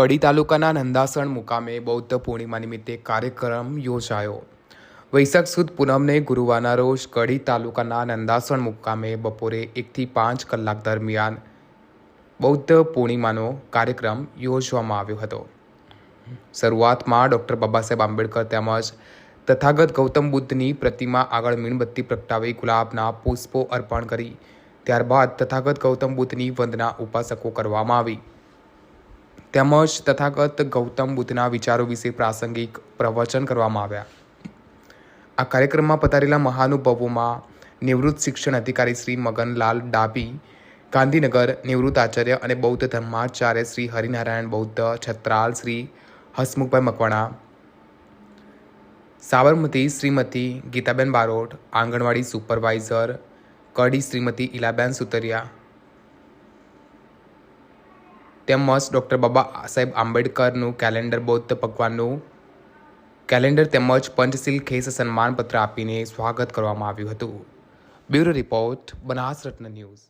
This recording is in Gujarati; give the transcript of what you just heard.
કડી તાલુકાના નંદાસણ મુકામે બૌદ્ધ પૂર્ણિમા નિમિત્તે કાર્યક્રમ યોજાયો. વૈશાખ સુદ પૂનમને ગુરુવારના રોજ કડી તાલુકાના નંદાસણ મુકામે બપોરે એકથી પાંચ કલાક દરમિયાન બૌદ્ધ પૂર્ણિમાનો કાર્યક્રમ યોજવામાં આવ્યો હતો. શરૂઆતમાં ડૉક્ટર બાબા સાહેબ આંબેડકર તેમજ તથાગત ગૌતમ બુદ્ધની પ્રતિમા આગળ મીણબત્તી પ્રગટાવી ગુલાબના પુષ્પો અર્પણ કરી. ત્યારબાદ તથાગત ગૌતમ બુદ્ધની વંદના ઉપાસકો કરવામાં આવી. તેમજ તથાગત ગૌતમ બુદ્ધના વિચારો વિશે પ્રાસંગિક પ્રવચન કરવામાં આવ્યા. આ કાર્યક્રમમાં પધારેલા મહાનુભાવોમાં નિવૃત્ત શિક્ષણ અધિકારી શ્રી મગનલાલ ડાબી ગાંધીનગર નિવૃત્ત આચાર્ય અને બૌદ્ધ ધર્માચાર્ય શ્રી હરિનારાયણ બૌદ્ધ, છત્રાલ શ્રી હસમુખભાઈ મકવાણા, સાબરમતી શ્રીમતી ગીતાબેન બારોટ, આંગણવાડી સુપરવાઇઝર, કડી શ્રીમતી ઇલાબેન સુતરિયા તેમજ ડૉક્ટર બાબા સાહેબ આંબેડકરનું કેલેન્ડર બૌદ્ધ ભગવાનનું કેલેન્ડર તેમજ પંચશીલ ખેસ સન્માનપત્ર આપીને સ્વાગત કરવામાં આવ્યું હતું. બ્યુરો રિપોર્ટ બનાસ રત્ન ન્યૂઝ.